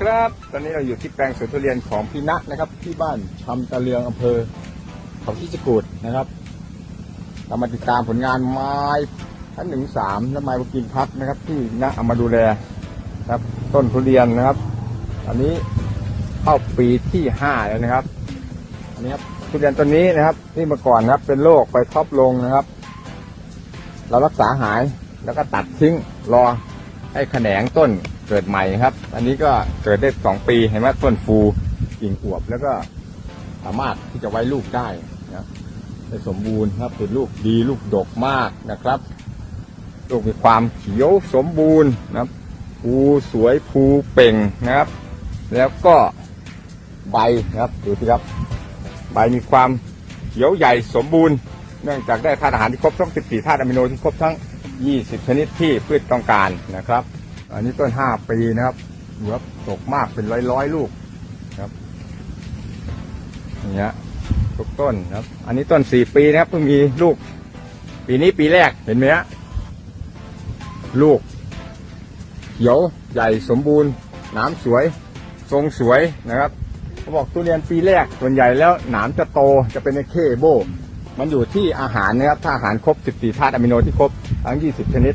ครับ ตอนนี้เราอยู่ที่แปลงสวนทุเรียนของพี่ณะนะครับ ที่บ้านชำตะเลืองอำเภอเขาที่จกูดนะครับ เรามาติดตามผลงานไม้ชั้นหนึ่งสามและไม้บกินพัดนะครับ ที่ณะเอามาดูแลครับ ต้นทุเรียนนะครับ อันนี้เข้าปีที่ห้าแล้วนะครับ อันนี้ครับทุเรียนต้นนี้นะครับ ที่เมื่อก่อนครับ เป็นโรคไปท็อปลงนะครับ เรารักษาหายแล้วก็ตัดทิ้งรอ ให้แขนงต้นเกิดใหม่ครับ อันนี้ก็เกิดได้สองปีเห็นไหมต้นฟูกิ่งอวบแล้วก็สามารถที่จะไว้ลูกได้นะได้สมบูรณ์ครับเป็นลูกดีลูกดกมากนะครับลูกมีความเขียวสมบูรณ์นะครับภูสวยภูเป่งนะครับ แล้วก็ใบนะครับดูสิครับ ใบมีความเขียวใหญ่สมบูรณ์ เนื่องจากได้ธาตุอาหารที่ครบทั้ง 14 ธาตุอะมิโนที่ครบทั้ง 20 ชนิดที่พืชต้องการนะครับ อันนี้ต้น 5 ปีนะครับดูครับตกมากเป็นร้อยร้อยลูกครับนี่ฮะทุกต้นครับ อันนี้ต้น 4 ปีนะครับเพิ่งมีลูก ปีนี้ปีแรกเห็นไหมฮะลูกเขียวใหญ่สมบูรณ์หนามสวย ทรงสวยนะครับเขาบอกทุเรียนปีแรกส่วนใหญ่แล้วหนามจะโตจะเป็นไอเคโบ มันอยู่ที่อาหารนะครับถ้าอาหารครบ 14 ธาตุอะมิโนที่ครบทั้ง 20 ชนิด